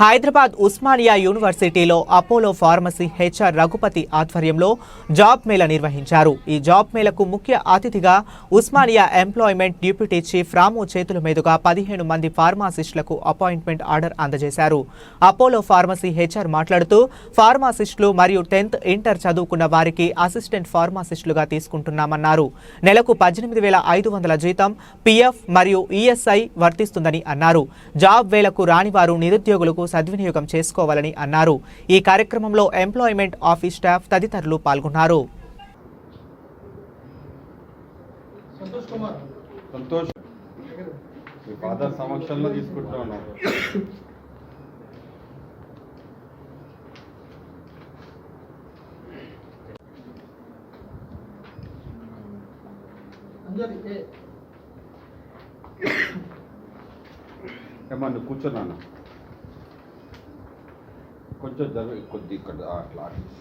హైదరాబాద్ ఉస్మానియా యూనివర్సిటీలో Apollo pharmacy HR Raghupathi ఆధ్వర్యంలో job Mela నిర్వహించారు. ఈ జాబ్ మేళకు ముఖ్య అతిథిగా Osmania employment deputy chief Ramu చేతుల మీదుగా పదిహేను మంది ఫార్మాసిస్టులకు అపాయింట్మెంట్ ఆర్డర్ అందజేశారు. అపోలో ఫార్మసీ హెచ్ఆర్ మాట్లాడుతూ ఫార్మాసిస్టులు మరియు టెన్త్ ఇంటర్ చదువుకున్న వారికి అసిస్టెంట్ ఫార్మాసిస్టులుగా తీసుకుంటున్నామన్నారు. నెలకు పద్దెనిమిది వేల ఐదు వందల జీతం పీఎఫ్ మరియు ఈఎస్ఐ వర్తిస్తుందని అన్నారు. జాబ్ వేలకు రాని వారు నిరుద్యోగులకు సద్వినియోగం చేసుకోవాలని అన్నారు. ఈ కార్యక్రమంలో ఎంప్లాయ్మెంట్ ఆఫీస్ స్టాఫ్ తదితరులు పాల్గొన్నారు. సంతోష్ కుమార్. సంతోష్. మీ ఫాదర్ సమక్షంలో తీసుకుంటా ఉన్నాం అంజలి ఏ ఏమా నువ్వు కూర్చోన్నాను కొంచెం జరుగు కొద్ది ఇక్కడ ఆ, అట్లా అట్లా.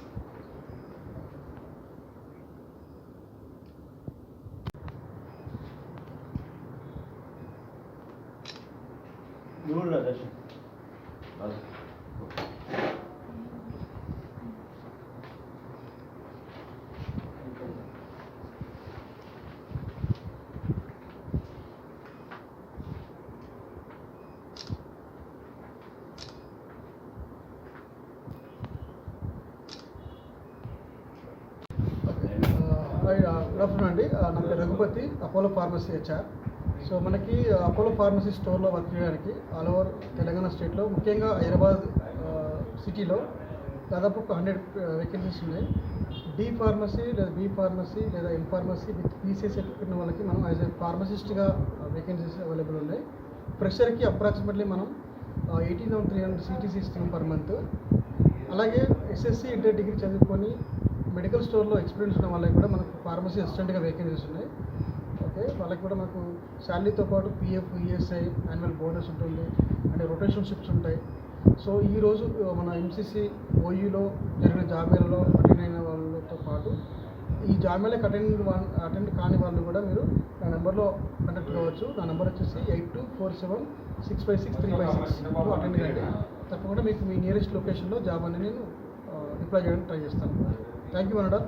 గుడ్ ఆఫ్టర్నూన్ uh, అండి. ఆ, నా పేరు Raghupathi Apollo pharmacy HR so మనకి అపోలో ఫార్మసీ స్టోర్లో వర్క్ చేయడానికి ఆల్ ఓవర్ తెలంగాణ స్టేట్లో ముఖ్యంగా హైదరాబాద్ uh, సిటీలో దాదాపు ఒక హండ్రెడ్ వేకెన్సీస్ ఉన్నాయి. డి ఫార్మసీ లేదా బి ఫార్మసీ లేదా ఎం ఫార్మసీ విత్ పీసీఎస్ పెట్టిన వాళ్ళకి మనం యాజ్ ఎ ఫార్మసిస్ట్గా వేకెన్సీస్ అవైలబుల్ ఉన్నాయి. ఫ్రెషర్కి అప్రాక్సిమేట్లీ మనం eighteen thousand three hundred CTC ఇస్తాం పర్ మంత్ అలాగే ఎస్ఎస్సి ఇంటర్ డిగ్రీ చదువుకొని మెడికల్ స్టోర్లో ఎక్స్పీరియన్స్ ఉన్న వాళ్ళకి కూడా మనకు ఫార్మసీ అసిస్టెంట్గా వేకెన్సీస్ ఉన్నాయి. ఓకే వాళ్ళకి కూడా మనకు శాలరీతో పాటు పిఎఫ్ ఈఎస్ఐ యాన్యువల్ బోనస్ ఉంటుంది. అండ్ రొటేషన్ షిప్స్ ఉంటాయి. సో ఈరోజు మన ఎంసీసీ ఓయూలో జరిగిన జాబేలలో అటెండ్ అయిన వాళ్ళతో పాటు ఈ జాబేలకు అటెండ్ అటెండ్ కాని వాళ్ళు కూడా మీరు నా నెంబర్లో కాంటాక్ట్ కావచ్చు. నా నెంబర్ వచ్చేసి eight two four seven six five six three five six. Attend కండి. తప్పకుండా మీకు మీ నియరెస్ట్ లొకేషన్లో జాబ్ అనేది నేను రిప్లై చేయడానికి ట్రై చేస్తాను. Thank you madam